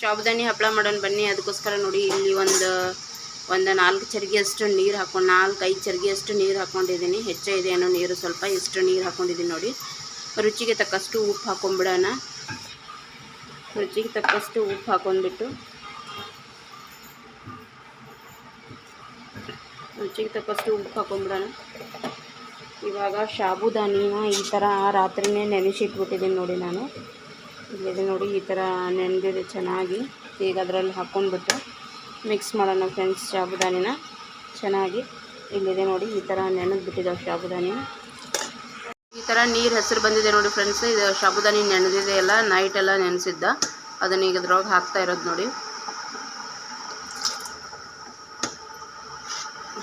ಸಾಬುದಾನಿ ಹಪ್ಪಳ ಮಾಡೋಣ ಬನ್ನಿ. ಅದಕ್ಕೋಸ್ಕರ ನೋಡಿ ಇಲ್ಲಿ ಒಂದು ಒಂದು ನಾಲ್ಕು ಚರಿಗೆಯಷ್ಟು ನೀರು ಹಾಕೊಂಡು, ನಾಲ್ಕು, ಐದು ಚರಿಗೆಯಷ್ಟು ನೀರು ಹಾಕ್ಕೊಂಡಿದ್ದೀನಿ ಹೆಚ್ಚೇ ಇದೆ ಏನೋ ನೀರು ಸ್ವಲ್ಪ ಎಷ್ಟು ನೀರು ಹಾಕ್ಕೊಂಡಿದ್ದೀನಿ ನೋಡಿ. ರುಚಿಗೆ ತಕ್ಕಷ್ಟು ಉಪ್ಪು ಹಾಕೊಂಡ್ಬಿಡೋಣ ರುಚಿಗೆ ತಕ್ಕಷ್ಟು ಉಪ್ಪು ಹಾಕೊಂಡ್ಬಿಟ್ಟು. ರುಚಿಗೆ ತಕ್ಕಷ್ಟು ಉಪ್ಪು ಹಾಕೊಂಡ್ಬಿಡೋಣ ಇವಾಗ ಸಾಬುದಾನಿನ ಈ ಥರ ರಾತ್ರಿನೇ ನೆನೆಸಿಟ್ಬಿಟ್ಟಿದ್ದೀನಿ ನೋಡಿ ನಾನು. ಇಲ್ಲಿದೆ ನೋಡಿ, ಈ ಥರ ನೆನೆದಿದೆ ಚೆನ್ನಾಗಿ. ಈಗ ಅದರಲ್ಲಿ ಹಾಕ್ಕೊಂಡ್ಬಿಟ್ಟು ಮಿಕ್ಸ್ ಮಾಡೋಣ ಫ್ರೆಂಡ್ಸ್ ಶಾಬುದಾನಿನ ಚೆನ್ನಾಗಿ ಇಲ್ಲಿದೆ ನೋಡಿ, ಈ ಥರ ನೆನೆದು ಬಿಟ್ಟಿದ್ದಾವೆ ಸಾಬುದಾನಿ ಈ ಥರ ನೀರು ಹೆಸರು ಬಂದಿದೆ ನೋಡಿ ಫ್ರೆಂಡ್ಸ್ ಇದು ಶಾಬುದಾನಿ ನೆನೆದಿದೆ ಎಲ್ಲ ನೈಟ್ ಎಲ್ಲ ನೆನೆಸಿದ್ದ. ಅದನ್ನ ಈಗ ಅದ್ರೊಳಗೆ ಹಾಕ್ತಾ ಇರೋದು ನೋಡಿ.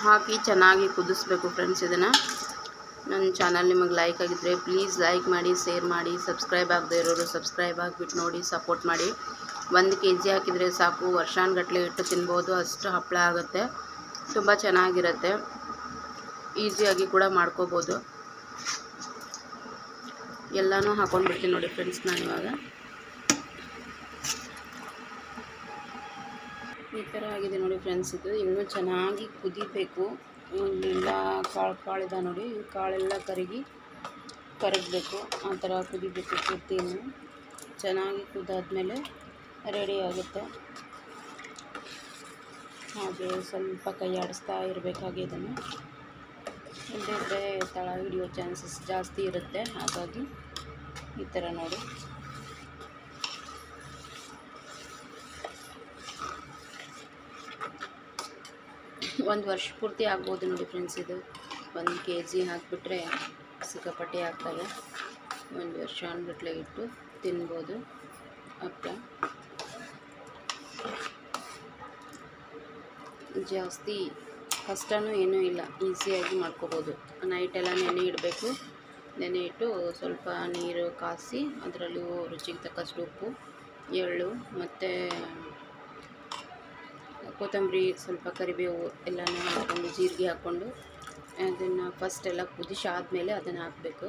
ಹಾಕಿ ಚೆನ್ನಾಗಿ ಕುದಿಸ್ಬೇಕು ಫ್ರೆಂಡ್ಸ್ ಇದನ್ನು. ನನ್ನ ಚಾನಲ್ ನಿಮಗೆ ಲೈಕ್ ಆಗಿದ್ದರೆ ಪ್ಲೀಸ್ ಲೈಕ್ ಮಾಡಿ ಶೇರ್ ಮಾಡಿ ಸಬ್ಸ್ಕ್ರೈಬ್ ಆಗದೆ ಇರೋರು ಸಬ್ಸ್ಕ್ರೈಬ್ ಆಗಿಬಿಟ್ಟು ನೋಡಿ ಸಪೋರ್ಟ್ ಮಾಡಿ. ಒಂದು ಕೆ ಜಿ ಹಾಕಿದರೆ ಸಾಕು ವರ್ಷಾನುಗಟ್ಟಲೆ ಇಟ್ಟು ತಿನ್ಬೋದು, ಅಷ್ಟು ಹಪ್ಪಳ ಆಗುತ್ತೆ. ತುಂಬ ಚೆನ್ನಾಗಿರುತ್ತೆ. ಈಸಿಯಾಗಿ ಕೂಡ ಮಾಡ್ಕೋಬೋದು. ಎಲ್ಲನೂ ಹಾಕ್ಕೊಂಡ್ಬಿಡ್ತೀನಿ ನೋಡಿ ಫ್ರೆಂಡ್ಸ್ ನಾನು ಇವಾಗ ಈ ಥರ ಆಗಿದೆ ನೋಡಿ ಫ್ರೆಂಡ್ಸ್ ಇದು. ಇನ್ನೂ ಚೆನ್ನಾಗಿ ಕುದಿಬೇಕು. ಇಲ್ಲೆಲ್ಲ ಕಾಳು ಕಾಳಿದ ನೋಡಿ. ಕಾಳೆಲ್ಲ ಕರಗಿ ಕರಗಬೇಕು. ಆ ಥರ ಕುದಿಬೇಕು ಕುರ್ತಿಯನ್ನು ಚೆನ್ನಾಗಿ ಕುದಾದ್ಮೇಲೆ ರೆಡಿ ಆಗುತ್ತೆ. ಹಾಗೆ ಸ್ವಲ್ಪ ಕೈ ಆಡಿಸ್ತಾ ಇರಬೇಕಾಗಿ ಇದನ್ನು. ಇಲ್ಲದಿದ್ದರೆ ತಳ ಹಿಡಿಯೋ ಚಾನ್ಸಸ್ ಜಾಸ್ತಿ ಇರುತ್ತೆ. ಹಾಗಾಗಿ ಈ ಥರ ನೋಡಿ. ಒಂದು ವರ್ಷ ಪೂರ್ತಿ ಆಗ್ಬೋದು ನೋಡಿ ಫ್ರೆಂಡ್ಸ್ ಇದು. ಒಂದು ಕೆ ಜಿ ಹಾಕಿಬಿಟ್ರೆ ಸಿಕ್ಕಾಪಟ್ಟೆ ಆಗ್ತವೆ ಒಂದು ವರ್ಷ ಅಂದ್ಬಿಟ್ಲೆ ಇಟ್ಟು ತಿನ್ಬೋದು. ಅಪ್ಪ ಜಾಸ್ತಿ ಕಷ್ಟನೂ ಏನೂ ಇಲ್ಲ. ಈಸಿಯಾಗಿ ಮಾಡ್ಕೋಬೋದು. ನೈಟೆಲ್ಲ ನೆನೆ ಇಡಬೇಕು. ನೆನೆ ಇಟ್ಟು ಸ್ವಲ್ಪ ನೀರು ಕಾಸಿ, ಅದರಲ್ಲೂ ರುಚಿಗೆ ತಕ್ಕಷ್ಟು ಉಪ್ಪು, ಎಳ್ಳು ಮತ್ತು ಕೊತ್ತಂಬರಿ ಸ್ವಲ್ಪ ಕರಿಬೇವು ಎಲ್ಲನೂ ಹಾಕ್ಕೊಂಡು ಜೀರಿಗೆ ಹಾಕ್ಕೊಂಡು ಅದನ್ನು ಫಸ್ಟ್ ಎಲ್ಲ ಕುದಿಸಿ ಆದಮೇಲೆ ಅದನ್ನು ಹಾಕಬೇಕು.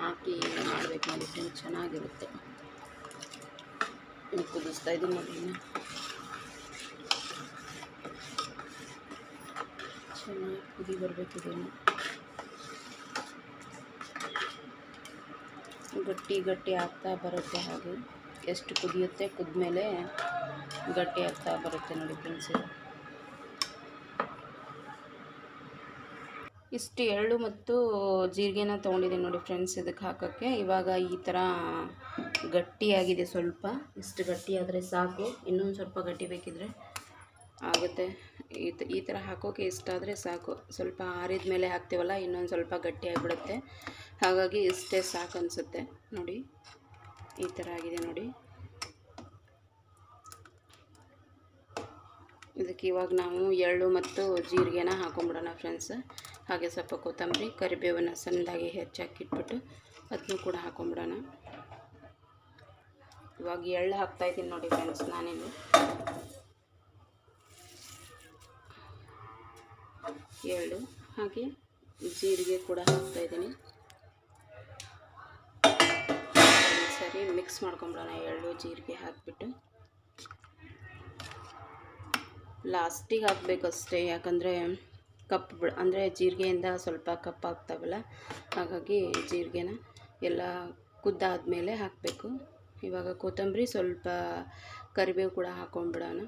ಹಾಕಿ ಮಾಡಬೇಕು ನೋಡಿ ಚೆನ್ನಾಗಿರುತ್ತೆ. ಕುದಿಸ್ತಾ ಇದ್ದೀನಿ ನೋಡಿ ಚೆನ್ನಾಗಿ ಕುದಿ ಬರಬೇಕು ಇದನ್ನು. ಗಟ್ಟಿ ಗಟ್ಟಿ ಆಗ್ತಾ ಬರುತ್ತೆ ಹಾಗೆ. ಎಷ್ಟು ಕುದಿಯುತ್ತೆ ಕುದ್ಮೇಲೆ ಗಟ್ಟಿ ಆಗ್ತಾ ಬರುತ್ತೆ ನೋಡಿ ಫ್ರೆಂಡ್ಸ್ ಇಷ್ಟು ಎಳ್ಳು ಮತ್ತು ಜೀರಿಗೆನ ತೊಗೊಂಡಿದ್ದೀನಿ ನೋಡಿ ಫ್ರೆಂಡ್ಸ್ ಇದಕ್ಕೆ ಹಾಕೋಕ್ಕೆ. ಇವಾಗ ಈ ಥರ ಗಟ್ಟಿಯಾಗಿದೆ ಸ್ವಲ್ಪ. ಇಷ್ಟು ಗಟ್ಟಿಯಾದರೆ ಸಾಕು. ಇನ್ನೊಂದು ಸ್ವಲ್ಪ ಗಟ್ಟಿ ಬೇಕಿದ್ರೆ ಆಗುತ್ತೆ. ಈ ಈ ಥರ ಹಾಕೋಕ್ಕೆ ಇಷ್ಟಾದರೆ ಸಾಕು. ಸ್ವಲ್ಪ ಆರಿದ ಮೇಲೆ ಹಾಕ್ತೀವಲ್ಲ, ಇನ್ನೊಂದು ಸ್ವಲ್ಪ ಗಟ್ಟಿ ಆಗಿಬಿಡುತ್ತೆ. ಹಾಗಾಗಿ ಇಷ್ಟೇ ಸಾಕು ಅನಿಸುತ್ತೆ. ನೋಡಿ, ಈ ಥರ ಆಗಿದೆ ನೋಡಿ. ಇದಕ್ಕೆ ಇವಾಗ ನಾವು ಎಳ್ಳು ಮತ್ತು ಜೀರಿಗೆನ ಹಾಕೊಂಬಿಡೋಣ ಫ್ರೆಂಡ್ಸ್ ಹಾಗೆ ಸ್ವಲ್ಪ ಕೊತ್ತಂಬರಿ, ಕರಿಬೇವನ್ನು ಸಣ್ಣದಾಗಿ ಹೆಚ್ಚಾಕಿಟ್ಬಿಟ್ಟು ಅದನ್ನು ಕೂಡ ಹಾಕೊಂಬಿಡೋಣ. ಇವಾಗ ಎಳ್ಳು ಹಾಕ್ತಾಯಿದ್ದೀನಿ ನೋಡಿ ಫ್ರೆಂಡ್ಸ್ ನಾನಿಲ್ಲಿ. ಎಳ್ಳು ಹಾಗೆ ಜೀರಿಗೆ ಕೂಡ ಹಾಕ್ತಾಯಿದ್ದೀನಿ ಸರಿ ಮಿಕ್ಸ್ ಮಾಡ್ಕೊಂಬಿಡೋಣ ಎಳ್ಳು, ಜೀರಿಗೆ ಹಾಕಿಬಿಟ್ಟು. ಲಾಸ್ಟಿಗೆ ಹಾಕಬೇಕಷ್ಟೇ, ಯಾಕಂದರೆ ಕಪ್ ಅಂದರೆ ಜೀರಿಗೆಯಿಂದ ಸ್ವಲ್ಪ ಕಪ್ಪು ಆಗ್ತಾವಲ್ಲ ಹಾಗಾಗಿ ಜೀರಿಗೆನ ಎಲ್ಲ ಕುದ್ದಾದ್ಮೇಲೆ ಹಾಕಬೇಕು. ಇವಾಗ ಕೊತ್ತಂಬರಿ ಸ್ವಲ್ಪ ಕರಿಬೇವು ಕೂಡ ಹಾಕೊಂಡ್ಬಿಡೋಣ.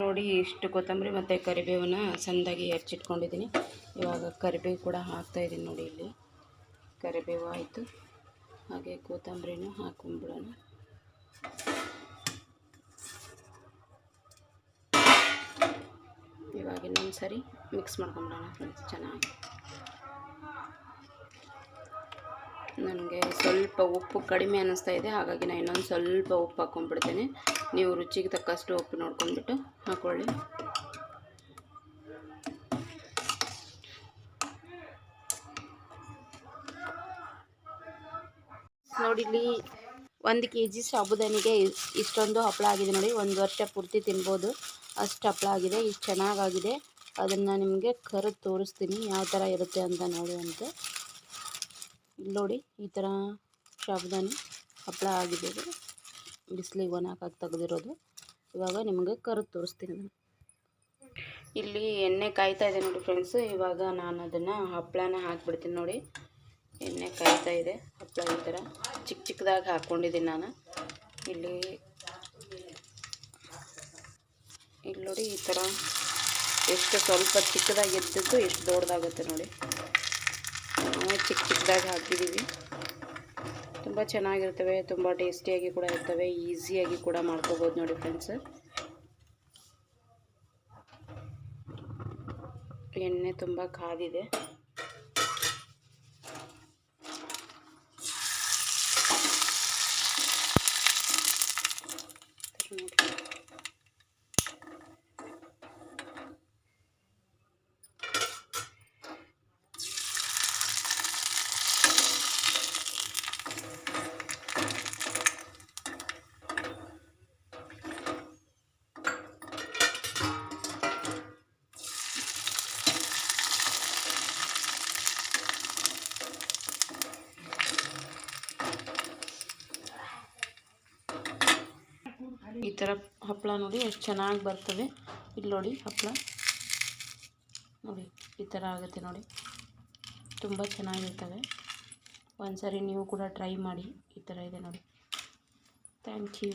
ನೋಡಿ, ಇಷ್ಟು ಕೊತ್ತಂಬರಿ ಮತ್ತು ಕರಿಬೇವನ್ನ ಸಣ್ಣದಾಗಿ ಹೆಚ್ಚಿಟ್ಕೊಂಡಿದ್ದೀನಿ ಇವಾಗ ಕರಿಬೇವು ಕೂಡ ಹಾಕ್ತಾಯಿದ್ದೀನಿ ನೋಡಿ ಇಲ್ಲಿ. ಕರಿಬೇವು ಆಯಿತು. ಹಾಗೆ ಕೊತ್ತಂಬರಿನೂ ಹಾಕೊಂಡ್ಬಿಡೋಣ. ಇನ್ನೊಂದು ಸರಿ ಮಿಕ್ಸ್ ಮಾಡ್ಕೊಂಬಿಡೋಣ ಫ್ರೆಂಡ್ಸ್, ಚೆನ್ನಾಗಿ. ನನಗೆ ಸ್ವಲ್ಪ ಉಪ್ಪು ಕಡಿಮೆ ಅನ್ನಿಸ್ತಾ ಇದೆ, ಹಾಗಾಗಿ ನಾನು ಇನ್ನೊಂದು ಸ್ವಲ್ಪ ಉಪ್ಪು ಹಾಕ್ಕೊಂಡ್ಬಿಡ್ತೇನೆ ನೀವು ರುಚಿಗೆ ತಕ್ಕಷ್ಟು ಉಪ್ಪು ನೋಡ್ಕೊಂಡ್ಬಿಟ್ಟು ಹಾಕ್ಕೊಳ್ಳಿ ನೋಡಿ, ಇಲ್ಲಿ ಒಂದು ಕೆ ಜಿ ಸಾಬುದಾನಿಗೆ ಇಷ್ಟೊಂದು ಹಪ್ಪಳ ಆಗಿದೆ ನೋಡಿ, ಒಂದು ವರ್ಷ ಪೂರ್ತಿ ತಿನ್ಬೋದು. ಅಷ್ಟು ಹಪ್ಪಳ ಆಗಿದೆ, ಇಷ್ಟು ಚೆನ್ನಾಗಾಗಿದೆ. ಅದನ್ನು ನಿಮಗೆ ಕರೆದು ತೋರಿಸ್ತೀನಿ ಯಾವ ಥರ ಇರುತ್ತೆ ಅಂತ ನೋಡಿ ಅಂತ. ಇಲ್ಲಿ ನೋಡಿ, ಈ ಥರ ಶಾಬ್ದಾನಿ ಹಪ್ಪಳ ಆಗಿದೆ ಬಿಸಿಲಿಗೆ ಒಣ ಹಾಕಿ ತೆಗೆದಿರೋದು. ಇವಾಗ ನಿಮಗೆ ಕರೆದು ತೋರಿಸ್ತೀನಿ ನಾನು. ಇಲ್ಲಿ ಎಣ್ಣೆ ಕಾಯ್ತಾ ಇದೆ ನೋಡಿ ಫ್ರೆಂಡ್ಸು ಇವಾಗ ನಾನು ಅದನ್ನು ಹಪ್ಪಳನ ಹಾಕ್ಬಿಡ್ತೀನಿ ನೋಡಿ. ಎಣ್ಣೆ ಕಾಯ್ತಾ ಇದೆ ಹಪ್ಪಳ ಈ ಥರ ಚಿಕ್ಕ ಚಿಕ್ಕದಾಗಿ ಹಾಕ್ಕೊಂಡಿದ್ದೀನಿ ನಾನು. ಇಲ್ಲಿ ಇಲ್ಲಿ ನೋಡಿ ಈ ಥರ ಎಷ್ಟು ಸ್ವಲ್ಪ ಚಿಕ್ಕದಾಗಿ ಎದ್ದಿದ್ದು ಎಷ್ಟು ದೊಡ್ಡದಾಗುತ್ತೆ ನೋಡಿ. ನಾವು ಚಿಕ್ಕ ಚಿಕ್ಕದಾಗಿ ಹಾಕಿದ್ದೀವಿ. ತುಂಬ ಚೆನ್ನಾಗಿರ್ತವೆ ತುಂಬ ಟೇಸ್ಟಿಯಾಗಿ ಕೂಡ ಇರ್ತವೆ, ಈಸಿಯಾಗಿ ಕೂಡ ಮಾಡ್ಕೋಬೋದು ನೋಡಿ ಫ್ರೆಂಡ್ಸ್. ಎಣ್ಣೆ ತುಂಬ ಕಾದಿದೆ ನೋಡಿ. ಈ ಥರ ಹಪ್ಪಳ ನೋಡಿ ಎಷ್ಟು ಚೆನ್ನಾಗಿ ಬರ್ತವೆ ಇಲ್ಲಿ ನೋಡಿ ಹಪ್ಪಳ ನೋಡಿ, ಈ ಥರ ಆಗುತ್ತೆ ನೋಡಿ. ತುಂಬ ಚೆನ್ನಾಗಿರ್ತವೆ. ಒಂದು ಸಾರಿ ನೀವು ಕೂಡ ಟ್ರೈ ಮಾಡಿ. ಈ ಥರ ಇದೆ ನೋಡಿ. Thank you.